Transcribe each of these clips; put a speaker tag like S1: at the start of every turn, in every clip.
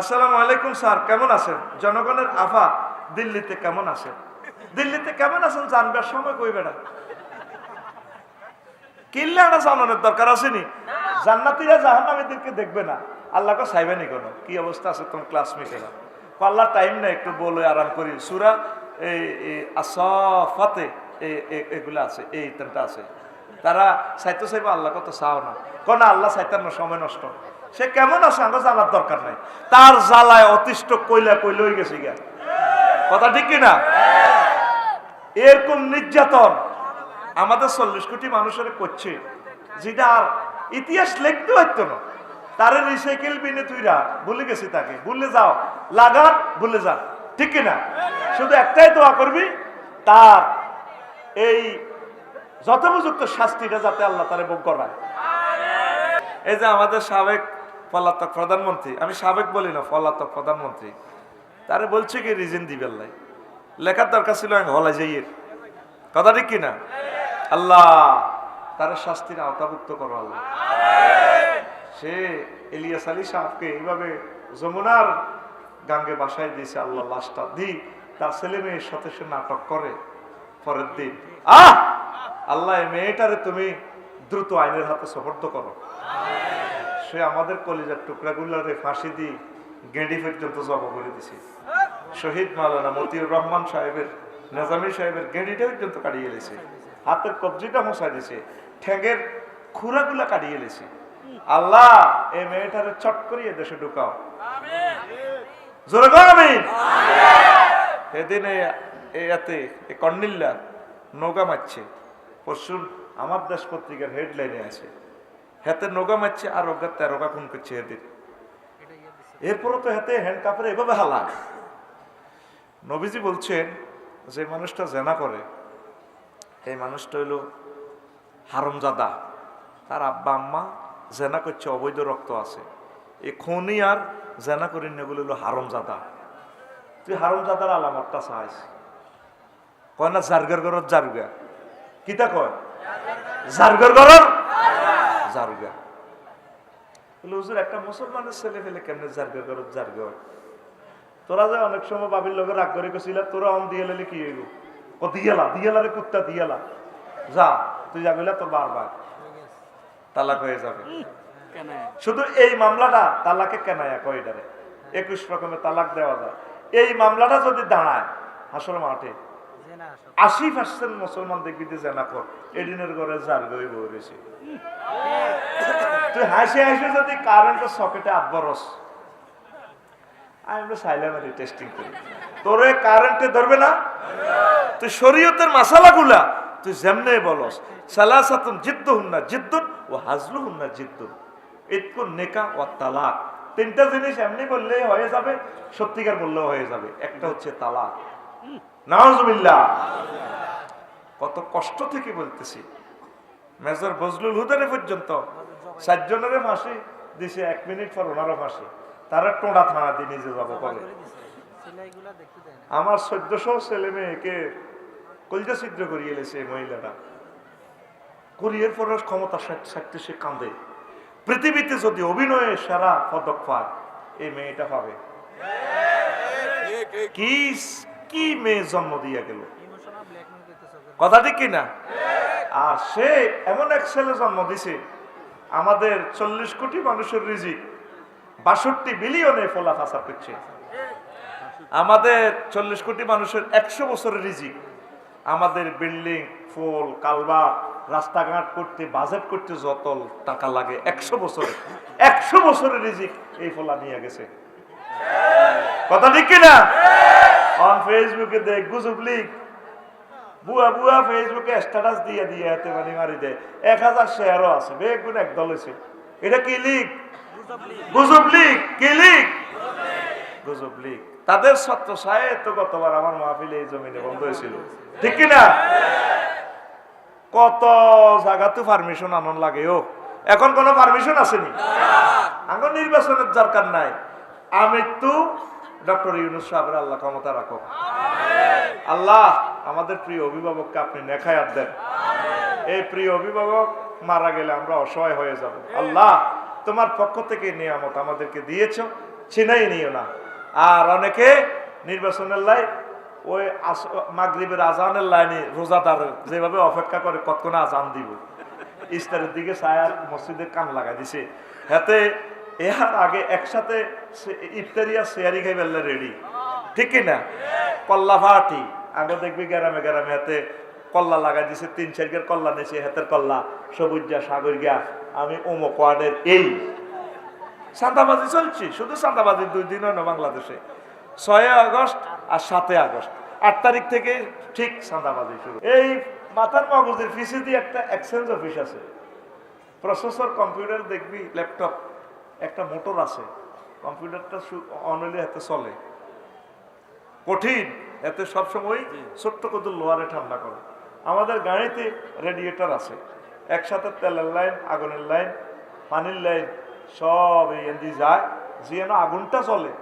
S1: আসসালামু আলাইকুম, স্যার। কেমন আছেন? জনগণের আফা দিল্লিতে কেমন আছেন দিল্লিতে কেমন আছেন জানবার সময় কই বেড়া? কিনলে একটা জানানোর দরকার আসেনি? জান্নাতিরা জাহান্নামীদেরকে দেখবে না। আল্লাহকে চাইবেনি কোনো। কি অবস্থা আছে তোমার ক্লাসমেটেরা পাল্লার টাইম নেই, একটু বলে, আরাম করি। সুরা এই আসফাতে এগুলো আছে এই তিনটা আছে। তারা চাইতে চাইব আল্লাহ কত চাও না। কোন আল্লাহ চাইতার না সময় নষ্ট। সে কেমন আছে? আমরা জানার দরকার নাই। তার জ্বালায় অতিষ্ঠ কইলা কইলে হয়ে গেছে গা কথা ঠিক কিনা? এরকম নির্যাতন আমাদের চল্লিশ কোটি মানুষের করছে, যেটা আর ইতিহাস লিখতে হইতো না। তারে রিসাইকেল বিনে তুইরা ভুলে গেছি তাকে। ভুলে যাও। ভুলে ঠিক কিনা? শুধু একটাই দোয়া করবি, তার এই যথোপযুক্ত শাস্তিটা যাতে আল্লাহ তারে ভোগ করায়। এই যে আমাদের সাবেক পলাতক প্রধানমন্ত্রী। আমি সাবেক বলি না, পলাতক প্রধানমন্ত্রী। তারে বলছে কি, রিজন দিবেন লাই লেখার দরকার ছিল আমি হলা যাইয়ের। কথা ঠিক কিনা আল্লাহ, তার শাস্তির আওতাভুক্ত করো আল্লাহ। সে এলিয়াস আলী সাহেবকে এইভাবে যমুনার গাঙ্গে বাসায় দিয়েছে আল্লাহ লাশটা। দি, তার ছেলে মেয়ের সাথে সে নাটক করে পরের দিন। আহ! আল্লাহ মেয়েটারে তুমি দ্রুত আইনের হাতে সফর্দ করো। সে আমাদের কলিজার টুকরাগুলারে ফাঁসি দিয়ে গেঁডি পর্যন্ত জব করে দিছে। শহীদ মাওলানা মতিউর রহমান সাহেবের, নেজামি সাহেবের গেঁডিটা পর্যন্ত কাটিয়ে এলেছে। হাতের কবজিটা মশাই দিছে। ঠ্যাঙ্গের খুরাগুলা কাটিয়ে এলেছে। আল্লাহ, এই মেয়েটারে চট করিয়ে দেশে ঢুকাও। জোরে এতে নৌকা মারছে। পরশুর আমার দেশ পত্রিকার হেডলাইনে আছে। হাতে নৌকা মারছে আর ওগা তেরোকা খুন করছে এদের এরপরও তো হাতে হ্যান্ড কাপড়ে এভাবে হালা নবীজি বলছেন, যে মানুষটা জেনা করে, এই মানুষটা হইল হারমজাদা। তার আব্বা আম্মা জেনা করছে, অবৈধ রক্ত আছে। এই খনি আর জেনা করি এগুলো হলো হারমজাদা। তুই হারমজাদার আলামতটা চাইস। কয় না, জারগার গরর জারগা। কিতা কয়? জারগার গরর জারগা। বলে হুজুর একটা মুসলমানের ছেলে ফেলে কেমনে জারগা গরর জারগা হয়? তোরা যে অনেক সময় বাবির লোক রাগ করে গেছিল তোরা অন দিয়ে লেলে কি হইব? ও দিয়ালা দিয়ালা রে কুত্তা দিয়ালা। যা তুই যাবি তোর বারবার তালাক হয়ে যাবে। শুধু এই মামলাটা তালাকে কেনায়া কয় এটারে। একুশ রকমের তালাক দেওয়া যায়। এই মামলাটা যদি দাঁড়ায় হাসর মাঠে আশি পার্সেন্ট মুসলমান দেখবি যে জেনা কর। এদিনের ঘরে যার গই বই রয়েছে তুই হাসি হাসি যদি কারেন্টের সকেটে আট বরস আমি টেস্টিং করি। ধরবে না? তুই তুই জিদ্দ হাজলু নেকা তালাক। তিনটা জিনিস এমনি হয়ে যাবে, সত্যিকার বললেও হয়ে যাবে। একটা হচ্ছে তালাক। নাওজুবিল্লাহ কত কষ্ট থেকে বলতেছি। মেজর বজলুল হুদারে পর্যন্ত চারজনের ফাঁসি দিছে এক মিনিট পর ওনারও ফাঁসি। তারা টোড়া থানা দিয়ে নিজে যাব বলে আমার চোদ্দশো ছেলে মেয়েকে কলজা ছিদ্র করিয়ে এলেছে মহিলাটা। করিয়ের পর ক্ষমতা সাথে সে কাঁদে। পৃথিবীতে যদি অভিনয়ে সেরা পদক পায় এই মেয়েটা পাবে। কি কি মেয়ে জন্ম দিয়ে গেল? কথা ঠিক কিনা আর সে এমন এক ছেলে জন্ম দিছে আমাদের চল্লিশ কোটি মানুষের রিজিক। বাষট্টি বিলিয়নে ফোলা ফাঁসা করছে আমাদের চল্লিশ কোটি মানুষের একশো বছরের রিজিক। আমাদের বিল্ডিং ফুল কালবার রাস্তাঘাট করতে বাজেট করতে যত টাকা লাগে একশো বছরে একশো বছরের রিজিক এই ফোলা নিয়ে গেছে। কথা ঠিক কিনা? অন ফেসবুকে দেখ গুজব লিখ। বুয়া বুয়া ফেসবুকে স্ট্যাটাস দিয়ে দিয়ে হাতে মানে মারি দেয়। এক হাজার শেয়ারও আছে। বেগুন একদল হয়েছে এটা কি লিখ গুজব লিখ কি লিখ গুজব লিখ তাদের সত্য সাহে তো গতবার আমার মাহফিলে এই জমিনে বন্ধ হয়েছিল। ঠিক কিনা কত জায়গাতে পারমিশন আনন্দ লাগে, ও। এখন কোনো পারমিশন আসেনি? এখন নির্বাচনের দরকার নাই। আমি তো ডক্টর ইউনুস সাহেবের আল্লাহ ক্ষমতা রাখো। আল্লাহ আমাদের প্রিয় অভিভাবককে আপনি নেখায়াত দেন। এই প্রিয় অভিভাবক মারা গেলে আমরা অসহায় হয়ে যাব। আল্লাহ তোমার পক্ষ থেকে নিয়ামত আমাদেরকে দিয়েছ চিনাই নিও না। আর অনেকে নির্বাচনের লাই, ওই মাগরিবের আজানের লাইনে রোজাদার যেভাবে অপেক্ষা করে কতক্ষণ আজান দিব। ইস্তারের দিকে সায়ার মসজিদে কান লাগাই দিছে। হাতে এর আগে একসাথে ইফতারিয়া ইফতারি আর শেয়ারি খাই বেললে রেডি। ঠিক কি না? কল্লা ফাটি আগে দেখবি গ্রামে গ্রামে হাতে কল্লা লাগাই দিছে, তিন চারগের কল্লা নিয়েছে হাতের কল্লা, সবুজ যা, সাগর গিয়া আমি অমুক ওয়ার্ডের এই। চাঁদাবাজি চলছি, শুধু চাঁদাবাজির দুই দিন হয় না বাংলাদেশে। ছয় আগস্ট আর সাতই আগস্ট। আট তারিখ থেকে ঠিক চাঁদাবাজি শুরু। এই মাথার মগজের পিছিয়ে দিয়ে একটা এক্সচেঞ্জ অফিস আছে। প্রসেসর কম্পিউটার দেখবি ল্যাপটপ একটা মোটর আছে। কম্পিউটারটা অনলি হাতে চলে। কঠিন। এতে সবসময় ছোট্ট কত লোয়ারে ঠান্ডা করে। আমাদের গাড়িতে রেডিয়েটর আছে। একসাথে তেলের লাইন আগুনের লাইন পানির লাইন সব এই এন্দি যায়। যেন আগুনটা চলে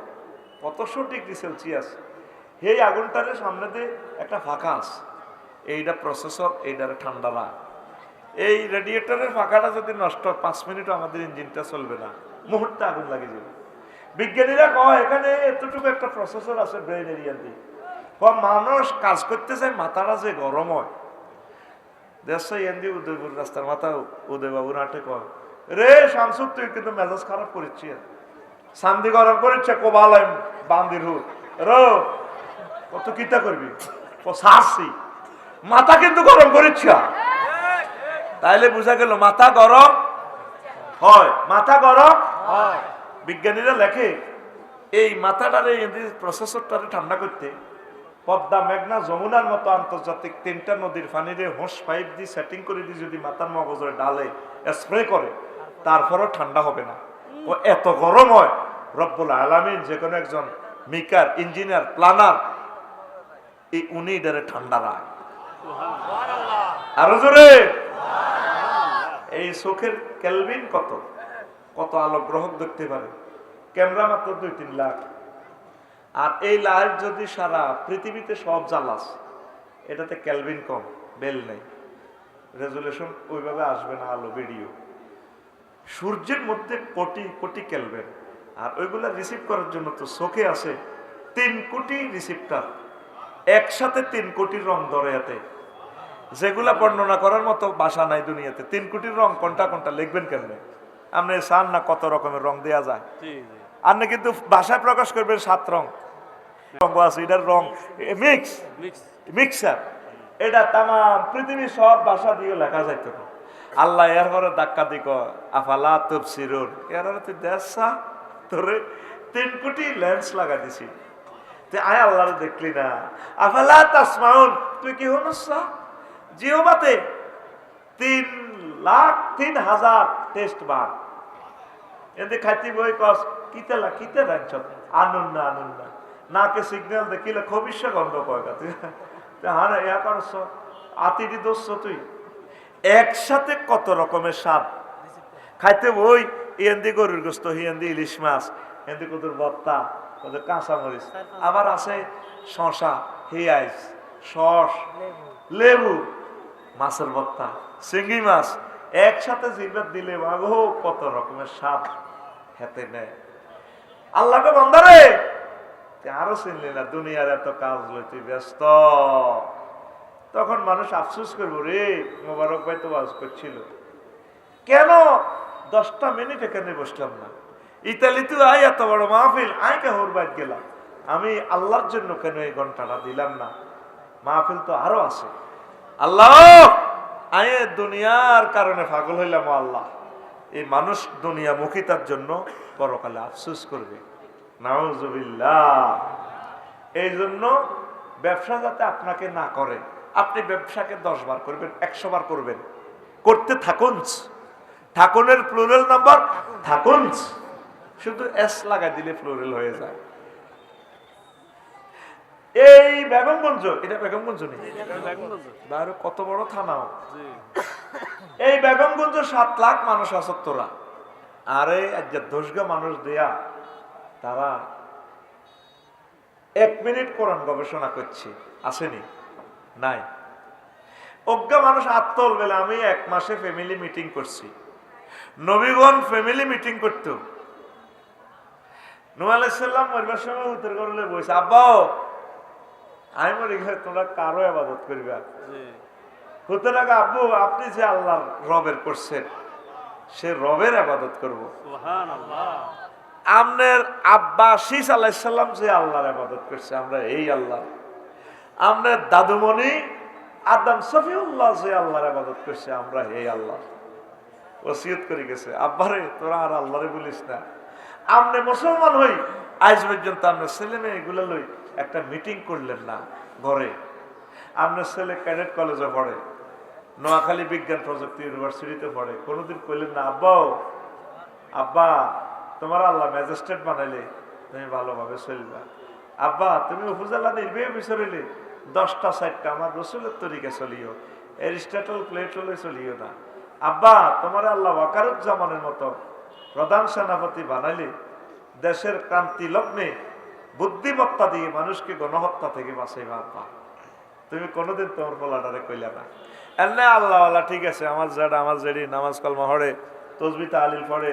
S1: কতশো ডিগ্রি সেলসিয়াস এই আগুনটারে সামনে দিয়ে একটা ফাঁকা আছে। এইটা প্রসেসর এইটারে ঠান্ডা না। এই রেডিয়েটরের ফাঁকাটা যদি নষ্ট হয়, পাঁচ মিনিট আমাদের ইঞ্জিনটা চলবে না। মুহূর্তে আগুন লাগে যাবে। বিজ্ঞানীরা কয় এখানে এতটুকু একটা প্রসেসর আছে ব্রেন এরিয়া দিয়ে। মানুষ কাজ করতে চায় মাথাটা যে গরম হয়। দেড়শো এন্দি উদয়পুর রাস্তার মাথা উদয়বাবুর হাটে কয়, রে শামসুর, তুই কিন্তু মেজাজ খারাপ করেছি সান্দি গরম করেছে কোবালাম বান্দির হুট রো, কত কিতা করবি? ও সারছি। মাথা কিন্তু গরম করেছি তাইলে বোঝা গেল, মাথা গরম হয়। মাথা গরম বিজ্ঞানীরা লেখে, এই মাথাটারে প্রসেসরটারে ঠান্ডা করতে পদ্মা মেঘনা যমুনার মতো আন্তর্জাতিক তিনটা নদীর পানিরে হোস পাইপ দিয়ে সেটিং করে দিয়ে যদি মাথার মগজের ডালে স্প্রে করে তারপরও ঠান্ডা হবে না। ও এত গরম হয় রব্বুল আলামিন যে কোনো একজন মিকার ইঞ্জিনিয়ার প্লানার এই উনি এটারে ঠান্ডা রাখ। আরও জোরে। এই চোখের কেলভিন কত? কত আলোক গ্রহক দেখতে পারে? ক্যামেরা মাত্র দুই তিন লাখ। আর এই লাইট যদি সারা পৃথিবীতে সব জ্বালাস এটাতে ক্যালভিন কম বেল নেই। রেজুলেশন ওইভাবে আসবে না আলো ভিডিও। সূর্যের মধ্যে কোটি কোটি ক্যালভেন আর ওইগুলো রিসিভ করার জন্য তো চোখে আছে তিন কোটি রিসিপ্টার। একসাথে তিন কোটির রং ধরে এতে। যেগুলা বর্ণনা করার মতো বাসা নাই দুনিয়াতে। তিন কোটির রং কোনটা কোনটা লিখবেন কেমনে? আপনি চান না কত রকমের রং দেয়া যায়? আপনি কিন্তু ভাষায় প্রকাশ করবেন সাত রং। রং আছে এটার রং মিক্স মিক্সার এটা তাম পৃথিবীর সব ভাষা দিয়ে লেখা যাইতো। আল্লাহ এর পরে ধাক্কা দিক আফালা তফসিরুন এর তুই দেশা তোরে তিন কোটি লেন্স লাগা দিছি। তে আয় আল্লাহ দেখলি না। আফালা তাসমাউন তুই কি হনস জিওবাতে তিন লাখ তিন হাজার টেস্ট বার। এতে খাইতে বই কস কিতে কিতে রাখছ আনুন না আনুন না। নাকে সিগন্যাল দেখিলে খবিষ্য গন্ধ কয়গা তুই হারে ইয়া করছ আতিটি দোষ তুই। একসাথে কত রকমের স্বাদ। খাইতে বই ইয়েন্দি গরুর গোস্ত হিয়েন্দি ইলিশ মাছ হিয়েন্দি কদুর বত্তা কত কাঁচা মরিচ আবার আছে শশা হিয়াইস সস লেবু। মাছের বত্তা চিংড়ি মাছ। একসাথে জিভে দিলে মাগো কত রকমের স্বাদ। খেতে নেয়। আল্লাহকে বন্ধারে তুই আরও চিনলি না, দুনিয়ার এত কাজ তুই ব্যস্ত। তখন মানুষ আফসোস করব রে মোবারক ভাই তো ওয়াজ করছিল। কেন? দশটা মিনিট এখানে বসলাম না। ইতালিতে আই এত বড় মাহফিল আই কে হরবাদ গেলাম। আমি আল্লাহর জন্য কেন এই ঘন্টাটা দিলাম না? মাহফিল তো আরও আছে। আল্লাহ! আয়ে, দুনিয়ার কারণে পাগল হইলাম আল্লাহ। এই মানুষ দুনিয়া মুখিতার জন্য পরকালে আফসোস করবে। এই জন্য ব্যবসা যাতে আপনাকে না করে, আপনি ব্যবসাকে দশ বার করবেন, একশো বার করবেন। করতে থাকুন ঠাকুরের প্লুরাল নাম্বার থাকুন শুধু এস লাগাই দিলে প্লুরাল হয়ে যায়। এই বেগমগঞ্জ, এটা বেগমগঞ্জ নেই? বাইরে কত বড় থানাও? এই বেগমগঞ্জ সাত লাখ মানুষ আছে তোরা। আরে আজ দশগা মানুষ দেয়া। তারা এক মিনিট কোরআন গবেষণা করছে আসেনি? নাই। অজ্ঞা মানুষ আত্মল বেলা আমি এক মাসে ফ্যামিলি মিটিং করছি। নবীগণ ফ্যামিলি মিটিং করতো। নু আলাইসাল্লাম মরবার সময় উত্তর করলে বলছে আব্বাও আমি মরি ঘরে তোমরা কারও আবাদত করিবা? লাগে আব্বু আপনি যে আল্লাহ রবের করছেন সে রবের আবাদত করব। আমনের আব্বা শীষ আলাইসাল্লাম যে আল্লাহর আবাদত করছে, আমরা এই আল্লাহ। আমনের দাদুমণি আদম সফিউল্লাহ যে আল্লাহর আবাদত করছে, আমরা এই আল্লাহ। ওসিয়ত করে গেছে, আব্বারে, তোরা আর আল্লাহরে বলিস না। আমনে মুসলমান হই, আজ পর্যন্ত আপনার ছেলে মেয়ে এগুলো লই একটা মিটিং করলেন না, ঘরে। আপনার ছেলে ক্যাডেট কলেজে পড়ে, নোয়াখালী বিজ্ঞান প্রযুক্তি ইউনিভার্সিটিতে পড়ে। কোনোদিন কইলেন না, আব্বাও, আব্বা তোমার আল্লাহ ম্যাজিস্ট্রেট বানাইলে তুমি ভালোভাবে চলবা। আব্বা, তুমি উপজেলা নির্বাহী হইলে দশটা সাইডটা আমার রসুলের তরিকে চলিও। এরিস্টাটল প্লেটলে চলিও না। আব্বা, তোমার আল্লাহ ওয়াকারুজ্জামানের মতো প্রধান সেনাপতি বানাইলে দেশের ক্রান্তি লগ্নে বুদ্ধিমত্তা দিয়ে মানুষকে গণহত্যা থেকে বাঁচাইবা আব্বা। তুমি কোনোদিন তোমার পোলাটারে কইলা না। এনে আল্লাহ ঠিক আছে, আমার জেডা আমার জেডি নামাজ কলমা হরে তসবি তালিল পড়ে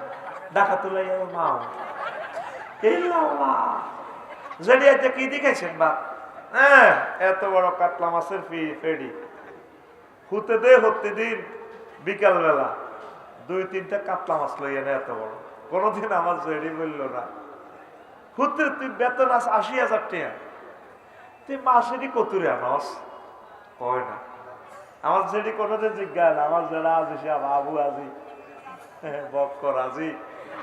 S1: ডাকাতুলাইয়াল মাউ ইল্লাল্লাহ। জড়িয়াতে কি দেখেছেন বা হ্যাঁ এত বড় কাতলা মাছের ফি ফেডি হুতে দে, হতে দিন বিকাল বেলা দুই, তিনটা কাতলা মাছ লইয়া না এত বড়। কোনোদিন আমার জেডি বলল না। হুতে, তুই বেতন আস আশি হাজার টাকা। তুই মাসেরই কতুরে আনস। কয় না। আমার জেডি কোনোদিন জিজ্ঞাসা আমার জেলা আজি, সে বাবু আজি, বক্কর আজি।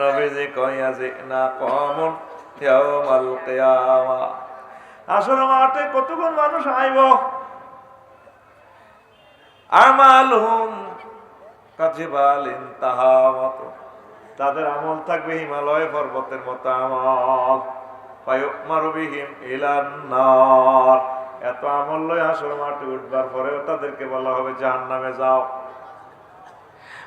S1: নবীজি কইয়া যে না কমন ইয়াউমাল কিয়ামা। আসলে মাঠে কতক্ষণ মানুষ আইব? আমালহুম কাজিবালিন তাহামত তাদের আমল থাকবে হিমালয় পর্বতের মতো আমল। এত আমল লয় আসলে মাঠে উঠবার পরেও তাদেরকে বলা হবে, জাহান্নামে যাও।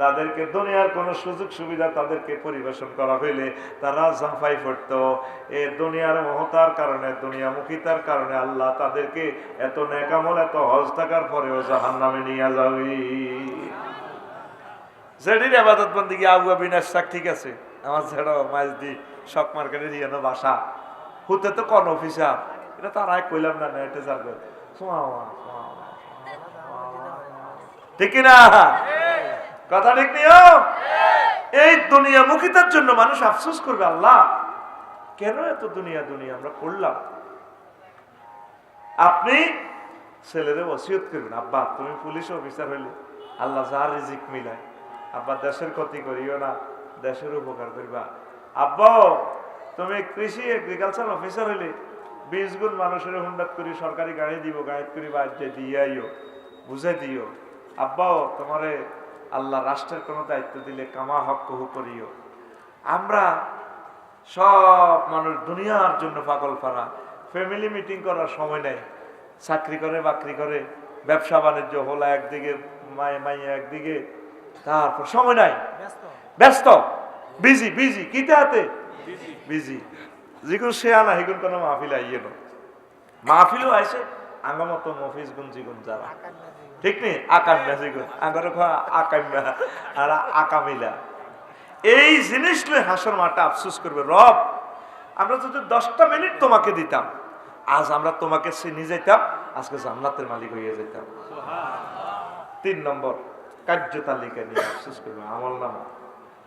S1: তাদেরকে দুনিয়ার কোনো সুযোগ সুবিধা তাদেরকে পরিবেশন করা হইলে তারা ঝাঁফাই পড়তো। এ দুনিয়ার মহতার কারণে দুনিয়ামুখিতার কারণে আল্লাহ তাদেরকে এত নেকামল এত হজ থাকার পরেও জাহান নামে নিয়ে যাবে যেটির আবাদত বন্দি আবু শাক ঠিক আছে? আমার ছেড়ো মাছ দি, শক মার্কেটে দিয়ে বাসা। হতে তো কোন অফিসার? এটা তার আয় কইলাম না, নেটে যাবে। ঠিক না কথা ঠিক নিও এই দুনিয়া মুখিতার জন্য মানুষ আফসোস করবে, আল্লাহ। কেন এত দুনিয়া দুনিয়া? আমরা করলাম। আপনি ছেলেরে ওসিয়ত করবেন, আব্বা, তুমি পুলিশ অফিসার হইলে আল্লাহ যা রিজিক মিলায়। আব্বা, দেশের ক্ষতি করিও না, দেশের উপকার করিবা। আব্বা তুমি কৃষি এগ্রিকালচার অফিসার হইলে বিশ গুণ মানুষের হুন্ডাত করি সরকারি গাড়ি দিব গাড়ি করি বাড়িতে দিয়ে আইও বুঝে দিও। আব্বাও তোমারে আল্লাহ রাষ্ট্রের কোনো দায়িত্ব দিলে কামা হক কহু করিও। আমরা সব মানুষ দুনিয়ার জন্য পাগল ফারা। ফ্যামিলি মিটিং করার সময় নেই। চাকরি করে বাকরি করে ব্যবসা বাণিজ্য হলো একদিকে মায়ে মাইয়ে একদিকে তারপর সময় নাই। ব্যস্ত। বিজি বিজি কিতে হাতে বিজি। যিগুন শেয়া না হিগুন কোনো মাহফিল আইয়ে না। মাহফিলও আইসে আঙ্গ মতো মফিজ গুণ জিগুন যারা ঠিক নেই আকাম্যা জিগুন আঙ্গর আকাম্যা আর আকামিলা। এই জিনিস লই হাসর মাটা আফসোস করবে রব আমরা যদি দশটা মিনিট তোমাকে দিতাম, আজ আমরা তোমাকে চিনি যেতাম আজকে জান্নাতের মালিক হয়ে যেতাম তিন নম্বর কার্য তালিকা নিয়ে আফসোস করবে। আমল নামা।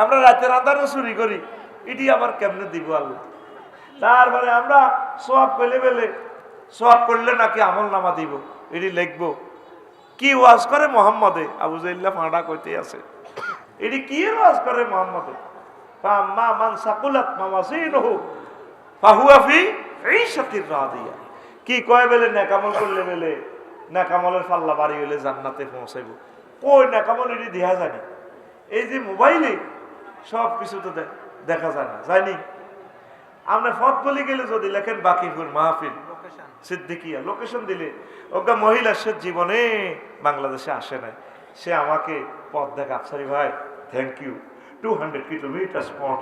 S1: আমরা রাতের আধারও চুরি করি। এটি আবার কেমনে দিব আল্লাহ? তারপরে আমরা সোয়াব পেলে পেলে, সোয়াব করলে নাকি আমল নামা দিব এটি লিখব। কি ওয়াজ করে মোহাম্মদে? আবু জাইল্লা ফাঁড়া কইতে আছে। এটি কি ওয়াজ করে মোহাম্মদে? ফাম্মা মান সাকুলাত মামাসিনহু ফাহুয়া ফি ঈশাতির রাদিয়া। কি কয় বেলে নেকামল করলে বেলে নেকামলের পাল্লা বাড়ি হইলে জান্নাতে পৌঁছাইব। কই নেকামল এটি দেখা জানি? এই যে মোবাইলে সব কিছু তো দেখা যায় না। যায়নি? আমরা ফত বলি গেলে যদি লেখেন বাকিপুর মাহফিল সিদ্দিকিয়া লোকেশন দিলে ওগা মহিলা সে জীবনে বাংলাদেশে আসে নাই। সে আমাকে পথ দেখা আফসারি ভাই thank you two hundred kilometre spot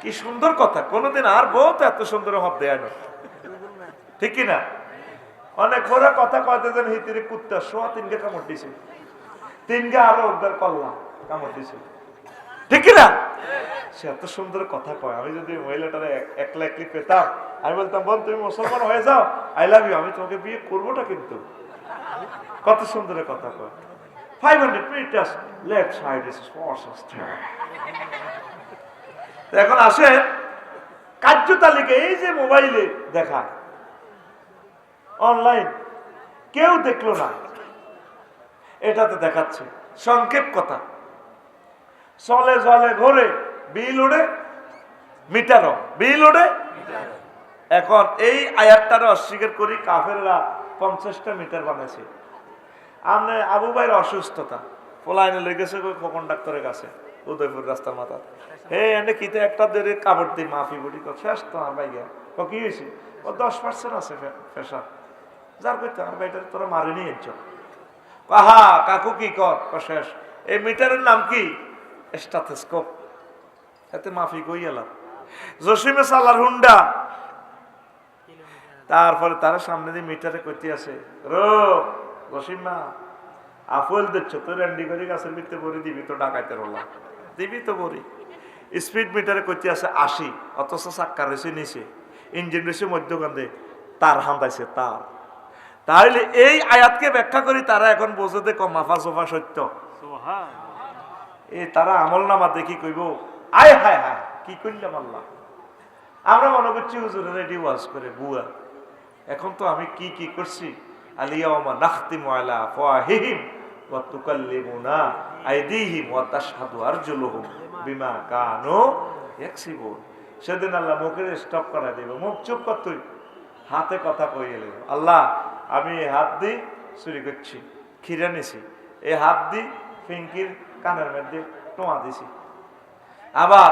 S1: কি সুন্দর কথা। কোনোদিন আর বহুত এত সুন্দর হব দেয় না ঠিক কি না? অনেক বড় কথা কয়তে যেন হিতিরে কুত্তা সোয়া তিনকে কামড় দিছে। তিনকে আরও উদ্ধার করলাম। কামড় দিছে। ঠিক না? সে এত সুন্দর কথা কয়। আমি যদি মহিলাটারে এক- একলা একলি পেতাম, আমি বলতাম, বোন, তুমি মুসলমান হয়ে যাও। আই লাভ ইউ আমি তোমাকে বিয়ে করবোটা কিন্তু। কত সুন্দর কথা কয়। Five hundred metres left side ইস এখন আসে কার্য তালিকা এই যে মোবাইলে দেখা। অনলাইন কেউ দেখল না। এটাতে দেখাচ্ছে। সংক্ষেপ কথা। চলে জলে ঘোরে বিল উড়ে মিটারও। বিল উড়ে এখন এই আয়াতটারে অস্বীকার করি, কাফেররা পঞ্চাশটা মিটার বানাইছে। আমনে আবু ভাইয়ের অসুস্থতা। পোলাইনে লেগেছে খোকন ডাক্তারের কাছে, উদয়পুর রাস্তার মাথা হে, এনে কিতে একটা দেরে কাপড় দিই মাফি কো শেষ তো আমার ভাই গিয়া ও কি হয়েছে ও দশ পার্সেন্ট আছে ফেসা যার কইতে, আমার ভাইটার তোরা মারি নিয়ে এনছ কাহা কাকু কি কর? শেষ এই মিটারের নাম কি? স্টাথেস্কোপ। এতে মাফি কই এলাম। জসিমে সালার হুন্ডা। তারপরে তারা সামনে দিয়ে মিটারে করতে আছে রো, জসিমা আফল দিচ্ছ তো র্যান্ডি করে গাছের ভিতরে ভরে দিবি তো ডাকাইতে রলাম দিবি তো ভরি স্পিড মিটারে করতে আছে আশি, অথচ চাক্কা রয়েছে নিচে। ইঞ্জিন রয়েছে মধ্যখানে তার হান্দাইছে তার। তাহলে এই আয়াতকে ব্যাখ্যা করি তারা এখন বোঝে দেখো মাফা সোফা সত্য। এ তারা আমল নামা দেখি কইব আয় হায় হায় কি করলাম আল্লাহ? আমরা মনে করছি হুজুরের এটি ওয়াজ করে বুয়া। এখন তো আমি কি কি করছি? আলিয়াউমা নাখতিমু আলা ফাহিহিম ওয়া তুকাল্লিমুনা আইদিহিম ওয়া তাশহাদু আরজুলুহুম বিমা কানু ইয়াকসিবুন। সেদিন আল্লাহ মুখের স্টপ করা দিবে। মুখ চুপ কর তুই। হাতে কথা কই এলে আল্লাহ আমি এই হাত দিয়ে চুরি করছি খিরা নিছি। এই হাত দিয়ে ফিঙ্কির কানের মধ্যে টোঁয়া দিছি। আবার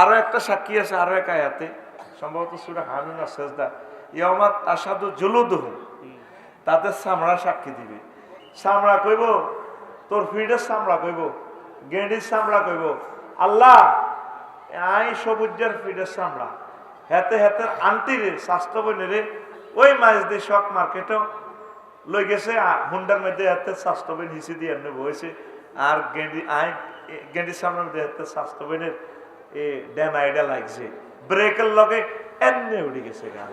S1: আরও একটা সাক্ষী আছে, আরও এক আয়াতে। সম্ভবত সুরা হামিন সেজদা। ইয়ামাত আসাদু জুলুদুহু। তাদের চামড়া সাক্ষী দিবে। চামড়া কইব তোর ফিডের চামড়া কইব, গেঁডির চামড়া কইব। আল্লাহ আই সবুজের ফিডের চামড়া। হেতে হেতের আন্টি রে স্বাস্থ্য রে ওই মাছ দিয়ে শক মার্কেটও লই গেছে হুন্ডার মধ্যে হাতে স্বাস্থ্য বোন হিসি দিয়ে এমনি বসে আর গেঁডি, আই গেঁডির সামনে মধ্যে হাতে স্বাস্থ্য বোনের এ ড্যান আইডা লাগছে। ব্রেকের লগে এমনি উড়ে গেছে গান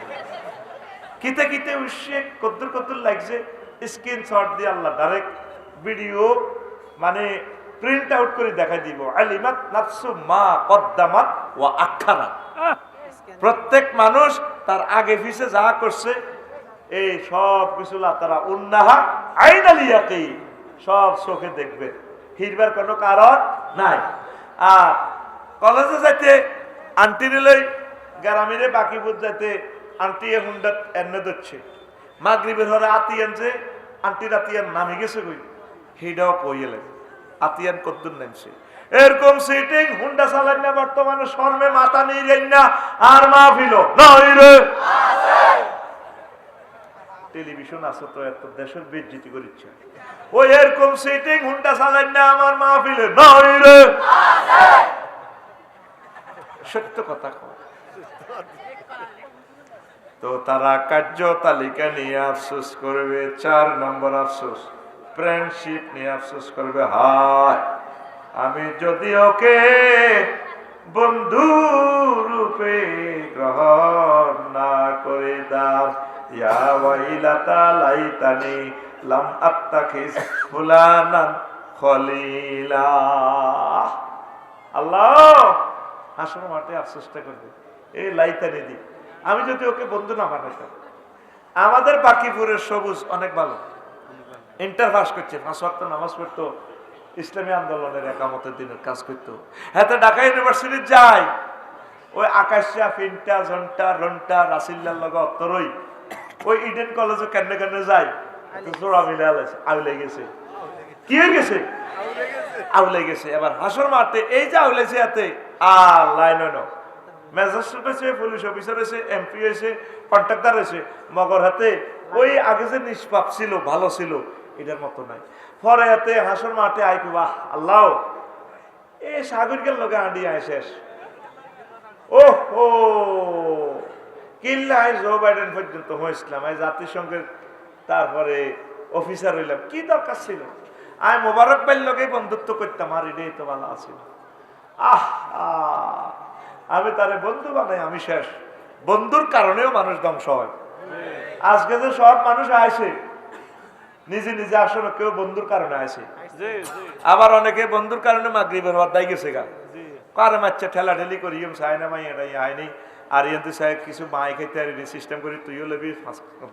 S1: কিতে কিতে উঠছে কদ্দুর কদ্দুর লাগছে, স্ক্রিন শট দিয়ে আল্লাহ ডাইরেক্ট ভিডিও মানে প্রিন্ট আউট করে দেখাই দিব। আলিমাত নাফসু মা কদ্দামাত ও আখারাত প্রত্যেক মানুষ তার আগে পিছে যা করছে, এই সব কিছু তারা উন্নাহা আইনালিয়াকেই সব চোখে দেখবে। হিরবার কোনো কারণ নাই। আর কলেজে যাইতে আন্টি নিলে গ্রামীণে বাকি বুধ যাইতে আন্টি এ হুন্ডা এনে ধরছে। মাগরিবের হরে আতিয়ান যে, আন্টির আতিয়ান নামে গেছে কই? সেইটাও কইলে আতিয়ান কদ্দুর নামছে। এরকম সিটিং হুন্ডা চালান না, বর্তমানে শর্মে মাথা নিয়ে যাই না, আর মা ফিল নাই রে। টেলিভিশন আছে তো, এত দেশের বেজ্জিতি করিচ্ছে। ওই এরকম সিটিং হুন্ডা চালান না, আমার মা ফিলে নাই রে। সত্য কথা তো তারা কার্য তালিকা নিয়ে আফসোস করবে, চার নম্বর আফসোস। ফ্রেন্ডশিপ নিয়ে আফসোস করবে, হায়। আমি যদি ওকে বন্ধু রূপে গ্রহণ না করে দাম লাইতানি লাম আল্লাহ মাঠে এই লাইতানি দি। আমি যদি ওকে বন্ধু না বানাইতাম। আমাদের বাকিপুরের সবুজ অনেক ভালো। ইন্টার পাস করছে, পাঁচ ওয়াক্ত নামাজ পড়তো। ইসলামী আন্দোলনের একামতের দিনের কাজ করতো। হ্যাঁ ঢাকা ইউনিভার্সিটি যায়। ওই আকাশা ফিনটা জন্টা রন্টা, রাসিল্লার লগে অত্তরই। ওই ইডেন কলেজে কেন কেন যায়? কি গেছে? এই যে লাইন মগর হাতে ওই আগে যে নিষ্পাপ ছিল, ভালো ছিল, এটার মতো নাই। পরে হাতে হাসর মাঠে আই বাহ, আল্লাহ। এ সাগরিকের লোকে আঁডি আয় শেষ। ও কিল্লা আই জো বাইডেন পর্যন্ত হয়েছিলাম আই জাতিসংঘের তারপরে অফিসার হইলাম। কি দরকার ছিল? আমি মোবারক পাইল লোকে বন্ধুত্ব করতাম, আর এটাই তো ভালো আছিল। আহ। আমি তারে বন্ধু বানাই, আমি শেষ। বন্ধুর কারণেও মানুষ ধ্বংস হয়। আজকে যে সব মানুষ আইছে নিজে নিজে আসলে কেউ বন্ধুর কারণে আইছে আবার অনেকে বন্ধুর কারণে মাগরিবের হওয়ার দায় গেছে গা। কারে মাচ্চা ঠেলা ঠেলি করি চাই না মাই এটাই আইনি আর ইয়ান্তে চাই কিছু মাই খাইতে আর সিস্টেম করি তুইও লবি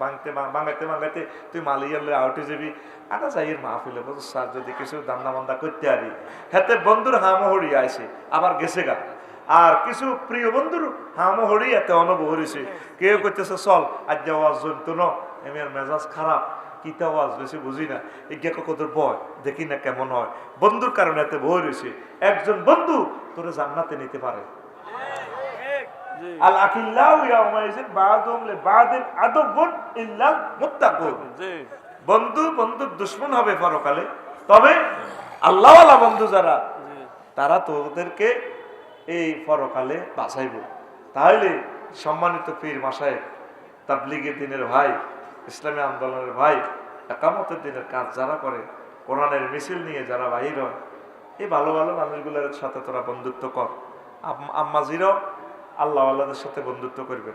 S1: বাংতে বাঙাইতে বাঙাইতে তুই মালিয়ার লই আউটে যাবি। আটা যাই এর মাহফিলে বলছো স্যার যদি কিছু দান্দা মান্দা করতে আরি হাতে বন্ধুর হামহড়ি আইছে আবার গেছে গা। আর কিছু প্রিয় বন্ধুর হামহড়ি এতে অনুভব হয়েছে কেউ করতেছে চল আজ যাওয়া জন্তু ন এমের মেজাজ খারাপ। কিতা আওয়াজ বেশি বুঝি না। এগিয়া কত বয় দেখি না কেমন হয়। বন্ধুর কারণে এতে ভয় রয়েছে একজন বন্ধু তোরে জান্নাতে নিতে পারে। আল আখিল্লাহু ইয়াউমাইজিন বাদুম লি বাদিন আদবুন ইল্লাল মুত্তাকুন। বন্ধু বন্ধুর দুশ্মন হবে পরকালে। তবে আল্লাহওয়ালা বন্ধু যারা তারা তোদেরকে এই পরকালে বাঁচাইব। তাহলে সম্মানিত পীর মাসায় তাবলিগের দিনের ভাই, ইসলামী আন্দোলনের ভাই, একামতের দিনের কাজ যারা করে, কোরআনের মিছিল নিয়ে যারা বাহির হয় এই ভালো ভালো মানুষগুলোর সাথে তোরা বন্ধুত্ব কর। আম্মাজিরও আম্মাজিরাও আল্লাহ আল্লাহদের সাথে বন্ধুত্ব করবে।